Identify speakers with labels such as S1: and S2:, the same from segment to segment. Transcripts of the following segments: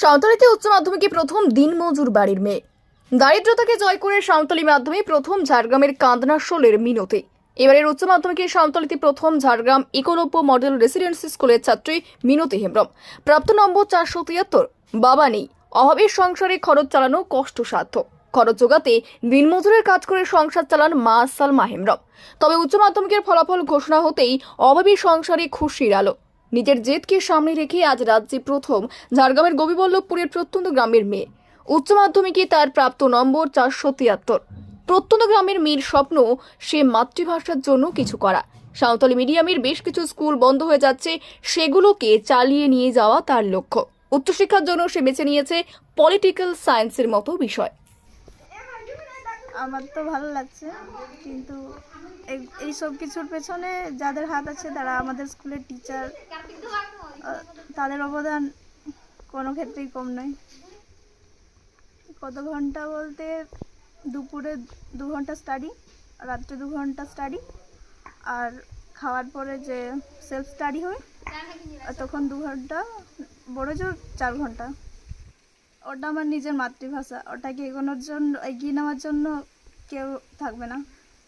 S1: সাঁওতালিতে উচ্চ মাধ্যমিকে প্রথম দিনমজুর বাড়ির মেয়ে। দারিদ্রতাকে জয় করে সাঁওতালি মাধ্যমে প্রথম ঝাড়গ্রামের কান্দনাশোলের মিনতি। এবারের উচ্চ মাধ্যমিকে সাঁওতালিতে প্রথম ঝাড়গ্রাম ইকোনব্য মডেল রেসিডেন্সি স্কুলের ছাত্রী মিনতি হেমব্রম। প্রাপ্ত নম্বর চারশো তিয়াত্তর। বাবা নেই। অভাবের সংসারে খরচ চালানো কষ্টসাধ্য। খরচ যোগাতে দিনমজুরের কাজ করে সংসার চালান মা সালমা হেমব্রম। তবে উচ্চ মাধ্যমিকের ফলাফল ঘোষণা হতেই অভাবী সংসারে খুশির আলো। নিজের জেদকে সামনে রেখে আজ রাজ্যে প্রথম ঝাড়গ্রামের গোপীবল্লভপুরের প্রত্যন্ত গ্রামের মেয়ে। উচ্চ মাধ্যমিকে তার প্রাপ্ত নম্বর চারশো তিয়াত্তর। প্রত্যন্ত গ্রামের মেয়ের স্বপ্ন সে মাতৃভাষার জন্য কিছু করা। সাঁওতালি মিডিয়ামের বেশ কিছু স্কুল বন্ধ হয়ে যাচ্ছে, সেগুলোকে চালিয়ে নিয়ে যাওয়া তার লক্ষ্য। উচ্চশিক্ষার জন্য সে বেছে নিয়েছে পলিটিক্যাল সায়েন্সের মতো বিষয়।
S2: আমার তো ভালো লাগছে, কিন্তু এই- সব কিছুর পেছনে যাদের হাত আছে তারা আমাদের স্কুলের টিচার তাদের অবদান কোনো ক্ষেত্রেই কম নয়। কত ঘণ্টা বলতে দুপুরে দু ঘণ্টা স্টাডি রাত্রে দু ঘণ্টা স্টাডি আর খাওয়ার পরে যে সেলফ স্টাডি হয় তখন দু ঘণ্টা বড় জোর চার ঘণ্টা। ওটা আমার নিজের মাতৃভাষা। ওটাকে এগোনোর জন্য, এগিয়ে নেওয়ার জন্য কেউ থাকবে না।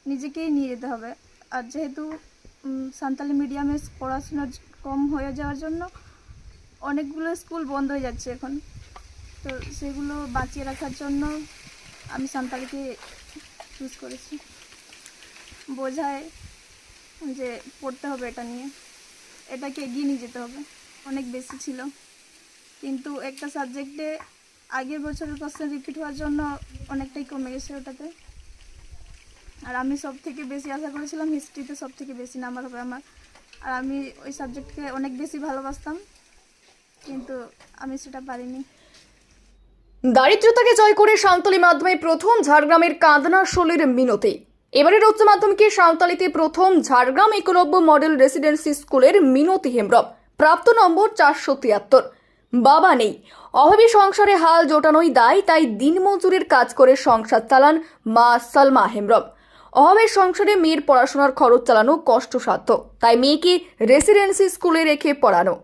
S2: নিজেকেই নিয়ে যেতে হবে। আর যেহেতু সান্তালি মিডিয়ামে পড়াশোনা কম হয়ে যাওয়ার জন্য অনেকগুলো স্কুল বন্ধ হয়ে যাচ্ছে এখন। তো সেগুলো বাঁচিয়ে রাখার জন্য আমি সান্তালিকে চুজ করেছি। বোঝায় যে পড়তে হবে এটা নিয়ে। এটাকে এগিয়ে নিয়ে যেতে হবে। অনেক বেশি ছিল। কিন্তু একটা সাবজেক্টে আগের বছরের কোশ্চেন রিপিট হওয়ার জন্য অনেকটাই কমে গেছে ওটাতে। আর আমি সব থেকে বেশি আশা করেছিলাম হিস্ট্রিতে সব থেকে বেশি নাম্বার হবে আমার। আর আমি ওই সাবজেক্টকে অনেক বেশি ভালোবাসতাম, কিন্তু আমি সেটা পারিনি।
S1: দারিদ্রতাকে জয় করে সাঁওতালি মাধ্যমে প্রথম ঝাড়গ্রামের কাঁদনা শোলের মিনতি। এবারের উচ্চ মাধ্যমিকে সাঁওতালিতে প্রথম ঝাড়গ্রাম একলব্য মডেল রেসিডেন্সি স্কুলের মিনতি হেমব্রম। প্রাপ্ত নম্বর চারশো তিয়াত্তর। বাবা নেই। অভাবী সংসারে হাল জোটানোই দায়, তাই দিনমজুরের কাজ করে সংসার চালান মা সালমা হেমব্রম। অভাবের সংসারে মেয়ের পড়াশোনার খরচ চালানো কষ্টসাধ্য, তাই মেয়েকে রেসিডেন্সি স্কুলে রেখে পড়ানো।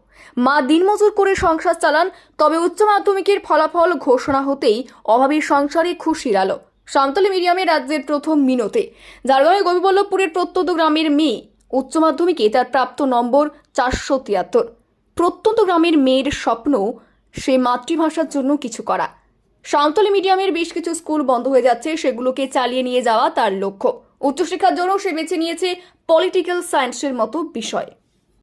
S1: মা দিনমজুর করে সংসার চালান, তবে উচ্চ মাধ্যমিকের ফলাফল ঘোষণা হতেই অভাবী সংসারে খুশির আলো। সাঁওতালি মিডিয়ামে রাজ্যের প্রথম মিনতে, ঝাড়গ্রামের গোপীবল্লভপুরের প্রত্যন্ত গ্রামের মেয়ে, উচ্চ মাধ্যমিকে তার প্রাপ্ত নম্বর চারশো তিয়াত্তর। প্রত্যন্ত গ্রামের মেয়ের স্বপ্ন সে মাতৃভাষার জন্য কিছু করা। সাঁওতালি মিডিয়ামের বেশ কিছু স্কুল বন্ধ হয়ে যাচ্ছে, সেগুলোকে চালিয়ে নিয়ে যাওয়া তার লক্ষ্য। উচ্চশিক্ষার জন্য সে বেছে নিয়েছে পলিটিক্যাল সায়েন্সের মতো বিষয়।